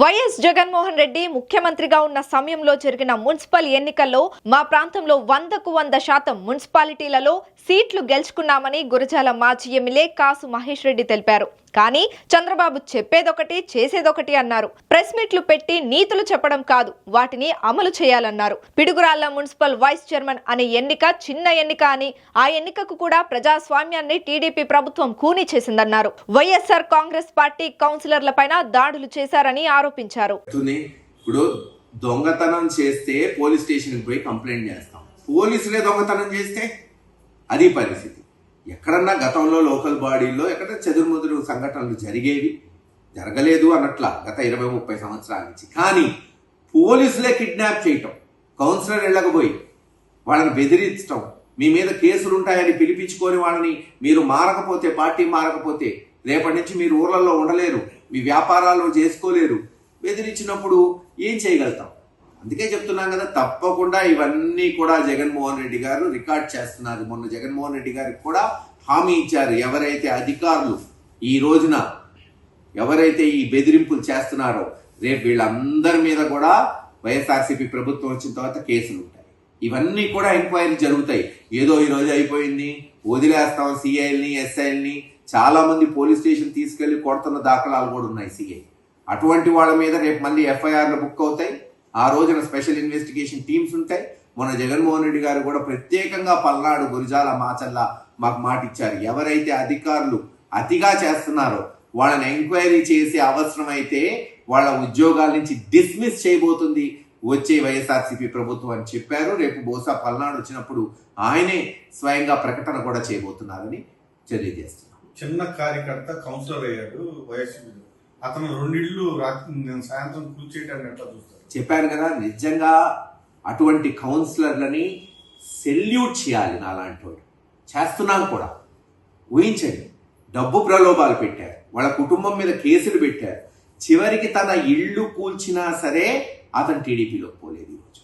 YS Jaganmohan Reddy ముఖ్యమంత్రిగా ఉన్న సమయంలో జరిగిన మున్సిపల్ ఎన్నికల్లో మా ప్రాంతంలో వందకు వంద శాతం మున్సిపాలిటీలలో సీట్లు గెలుచుకున్నామని గురజాల మాజీ ఎమ్మెల్యే కాసు మహేష్ రెడ్డి తెలిపారు. కానీ చంద్రబాబు చెప్పేదొకటి చేసేదొకటి అన్నారు. ప్రెస్ మీట్లు పెట్టి నీతులు చెప్పడం కాదు వాటిని అమలు చేయాలన్నారు. పిడుగురాళ్ళ మున్సిపల్ వైస్ చైర్మన్ అనే ఎన్నిక చిన్న ఎన్నిక అని ఆ ఎన్నికకు కూడా ప్రజాస్వామ్యాన్ని టీడీపీ ప్రభుత్వం కూనీ చేసిందన్నారు. వైఎస్ఆర్ కాంగ్రెస్ పార్టీ కౌన్సిలర్ల పైన దాడులు చేశారని ఆరోపించారు. ఇప్పుడు దొంగతనం చేస్తే పోలీస్ స్టేషన్కి పోయి కంప్లైంట్ చేస్తాం. పోలీసులే దొంగతనం చేస్తే అది పరిస్థితి. ఎక్కడన్నా గతంలో లోకల్ బాడీల్లో ఎక్కడ చెదురుముదురు సంఘటనలు జరిగేవి? జరగలేదు అన్నట్ల గత ఇరవై ముప్పై సంవత్సరాల నుంచి. కానీ పోలీసులే కిడ్నాప్ చేయటం కౌన్సిలర్ వెళ్ళకపోయి వాళ్ళని బెదిరించటం మీ మీద కేసులు ఉంటాయని పిలిపించుకొని వాళ్ళని మీరు మారకపోతే పార్టీ మారకపోతే రేపటి నుంచి మీరు ఊర్లలో ఉండలేరు మీ వ్యాపారాలు చేసుకోలేరు. బెదిరించినప్పుడు ఏం చేయగలుగుతాం? అందుకే చెప్తున్నాం కదా తప్పకుండా ఇవన్నీ కూడా జగన్మోహన్ రెడ్డి గారు రికార్డ్ చేస్తున్నారు. మొన్న జగన్మోహన్ రెడ్డి గారికి కూడా హామీ ఇచ్చారు. ఎవరైతే అధికారులు ఈ రోజున ఎవరైతే ఈ బెదిరింపులు చేస్తున్నారో రేపు వీళ్ళందరి మీద కూడా వైఎస్ఆర్సీపీ ప్రభుత్వం వచ్చిన తర్వాత కేసులు ఉంటాయి. ఇవన్నీ కూడా ఎంక్వైరీ జరుగుతాయి. ఏదో ఈ రోజు అయిపోయింది వదిలేస్తాం సిఐల్ని ఎస్ఐల్ని. చాలా మంది పోలీస్ స్టేషన్ తీసుకెళ్ళి కొడుతున్న దాఖలాలు కూడా ఉన్నాయి సిఐ. అటువంటి వాళ్ళ మీద రేపు మళ్ళీ ఎఫ్ఐఆర్లు బుక్ అవుతాయి. ఆ రోజున స్పెషల్ ఇన్వెస్టిగేషన్ టీమ్స్ ఉంటాయి. మన జగన్మోహన్ రెడ్డి గారు కూడా ప్రత్యేకంగా పల్నాడు గురిజాల మాచల్ల మాకు మాట ఇచ్చారు ఎవరైతే అధికారులు అతిగా చేస్తున్నారో వాళ్ళని ఎంక్వైరీ చేసే అవసరం అయితే వాళ్ళ ఉద్యోగాల నుంచి డిస్మిస్ చేయబోతుంది. వచ్చే వైఎస్ఆర్సీపీ ప్రభుత్వం అని చెప్పారు. రేపు బహుశా పల్నాడు వచ్చినప్పుడు ఆయనే స్వయంగా ప్రకటన కూడా చేయబోతున్నారని తెలియజేస్తున్నారు చిన్న కార్యకర్త కౌన్సిలర్ అయ్యాడు వైఎస్పీలో అతను రెండిళ్ళు నేను సాయంత్రం కూర్చేయడానికి ఎట్లా చూస్తారు? చెప్పాను కదా నిజంగా అటువంటి కౌన్సిలర్లని సెల్యూట్ చేయాలి నాలాంటి వాడు చేస్తున్నాం కూడా. ఊహించండి. డబ్బు ప్రలోభాలు పెట్టారు. వాళ్ళ కుటుంబం మీద కేసులు పెట్టారు. చివరికి తన ఇల్లు కూల్చినా సరే అతను టీడీపీలోకి పోలేదు ఈరోజు.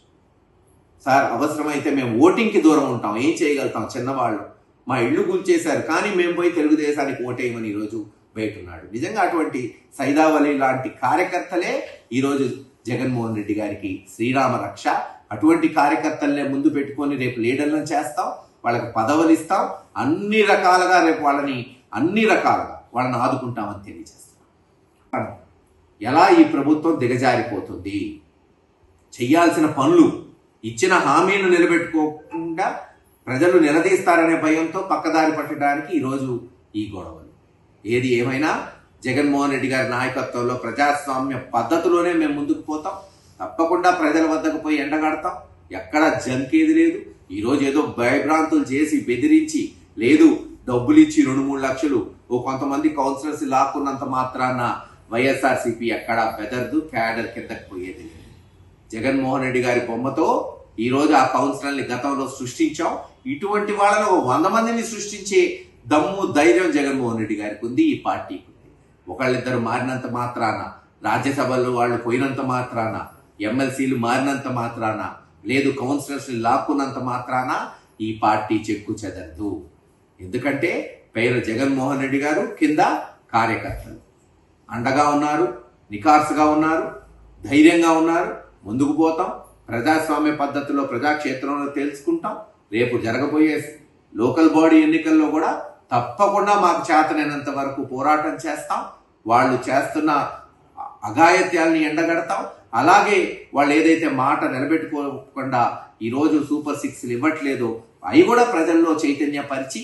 సార్ అవసరమైతే మేము ఓటింగ్కి దూరం ఉంటాం. ఏం చేయగలుగుతాం? చిన్నవాళ్ళు. మా ఇల్లు కూల్చేశారు. కానీ మేము పోయి తెలుగుదేశానికి ఓటేయమని ఈరోజు బయటున్నాడు నిజంగా అటువంటి సైదావలి లాంటి కార్యకర్తలే ఈరోజు జగన్మోహన్ రెడ్డి గారికి శ్రీరామ రక్ష. అటువంటి కార్యకర్తలనే ముందు పెట్టుకొని రేపు లీడర్లను చేస్తాం వాళ్ళకి పదవులు ఇస్తాం అన్ని రకాలుగా రేపు వాళ్ళని అన్ని రకాలుగా వాళ్ళని ఆదుకుంటామని తెలియజేస్తాం ఎలా ఈ ప్రభుత్వం దిగజారిపోతుంది? చెయ్యాల్సిన పనులు ఇచ్చిన హామీలు నిలబెట్టుకోకుండా ప్రజలు నిలదీస్తారనే భయంతో పక్కదారి పట్టడానికి ఈరోజు ఈ గొడవలు. ఏది ఏమైనా జగన్మోహన్ రెడ్డి గారి నాయకత్వంలో ప్రజాస్వామ్య పద్ధతిలోనే మేము ముందుకు పోతాం. తప్పకుండా ప్రజల వద్దకు పోయి ఎండగడతాం. ఎక్కడ జంకేది లేదు. ఈరోజు ఏదో భయభ్రాంతులు చేసి బెదిరించి లేదు డబ్బులు ఇచ్చి రెండు మూడు లక్షలు ఓ కొంతమంది కౌన్సిలర్స్ లాక్కున్నంత మాత్రాన వైఎస్ఆర్సీపీ ఎక్కడా బెదర్దు క్యాడర్ కిందకు పోయేది లేదు. జగన్మోహన్ రెడ్డి గారి బొమ్మతో ఈరోజు ఆ కౌన్సిలర్ని గతంలో సృష్టించాం. ఇటువంటి వాళ్ళను వంద మందిని సృష్టించే దమ్ము ధైర్యం జగన్మోహన్ రెడ్డి గారికి ఉంది ఈ పార్టీకి ఉంది. ఒకళ్ళిద్దరు మారినంత మాత్రాన రాజ్యసభలో వాళ్ళు పోయినంత మాత్రాన ఎమ్మెల్సీలు మారినంత మాత్రాన లేదు కౌన్సిలర్స్ని లాక్కున్నంత మాత్రాన ఈ పార్టీ చెక్కు చెదరదు. ఎందుకంటే పేరు జగన్మోహన్ రెడ్డి గారు కింద కార్యకర్తలు. అండగా ఉన్నారు నికార్సుగా ఉన్నారు ధైర్యంగా ఉన్నారు ముందుకు పోతాం ప్రజాస్వామ్య పద్ధతిలో ప్రజాక్షేత్రంలో తెలుసుకుంటాం రేపు జరగబోయే లోకల్ బాడీ ఎన్నికల్లో కూడా తప్పకుండా మాకు చేతనైనంత వరకు పోరాటం చేస్తాం. వాళ్ళు చేస్తున్న అఘాయత్యాలని ఎండగడతాం. అలాగే వాళ్ళు ఏదైతే మాట నిలబెట్టుకోకుండా ఈరోజు సూపర్ సిక్స్లు ఇవ్వట్లేదో అవి కూడా ప్రజల్లో చైతన్యపరిచి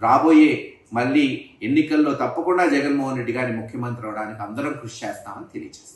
రాబోయే మళ్ళీ ఎన్నికల్లో తప్పకుండా జగన్మోహన్ రెడ్డి గారిని ముఖ్యమంత్రి అవడానికి అందరం కృషి చేస్తామని తెలియజేస్తాం